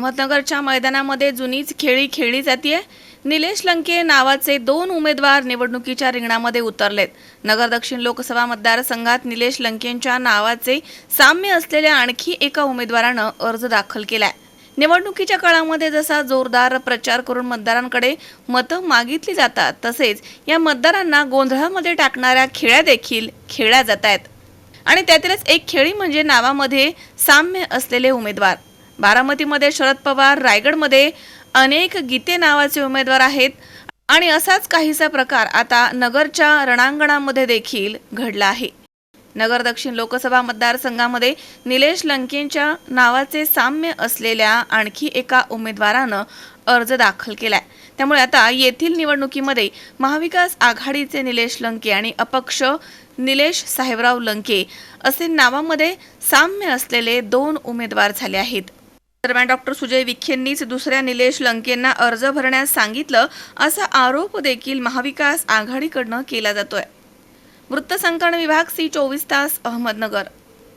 अहमदनगरच्या मैदानामध्ये जुनीच खेळी खेळली जाते निलेश लंके नावाचे दोन उमेदवार निवडणुकीच्या रिंगणामध्ये उतरलेत. नगर दक्षिण लोकसभा मतदारसंघात निलेश लंकेंच्या नावाचे साम्य असलेल्या आणखी एका उमेदवारानं अर्ज दाखल केलाय. निवडणुकीच्या काळामध्ये जसा जोरदार प्रचार करून मतदारांकडे मतं मागितली जातात तसेच या मतदारांना गोंधळामध्ये टाकणाऱ्या खेळ्या देखील खेळल्या जात आहेत आणि त्यातीलच एक खेळी म्हणजे नावामध्ये साम्य असलेले उमेदवार. बारामतीमध्ये शरद पवार रायगडमध्ये अनेक गीते नावाचे उमेदवार आहेत. आणि असाच काहीसा प्रकार आता नगरच्या रणांगणामध्ये देखील घडला आहे. नगर दक्षिण लोकसभा मतदारसंघामध्ये निलेश लंकेंच्या नावाचे साम्य असलेल्या आणखी एका उमेदवारानं अर्ज दाखल केलाय. त्यामुळे आता येथील निवडणुकीमध्ये महाविकास आघाडीचे निलेश लंके आणि अपक्ष निलेश साहेबराव लंके असे नावामध्ये साम्य असलेले दोन उमेदवार झाले आहेत. दरम्यान डॉक्टर सुजय विखेंनीच दुसऱ्या निलेश लंकेंना अर्ज भरण्यास सांगितलं असा आरोप देखील महाविकास आघाडीकडनं केला जातोय. वृत्तसंकलन विभाग सी चोवीस तास अहमदनगर.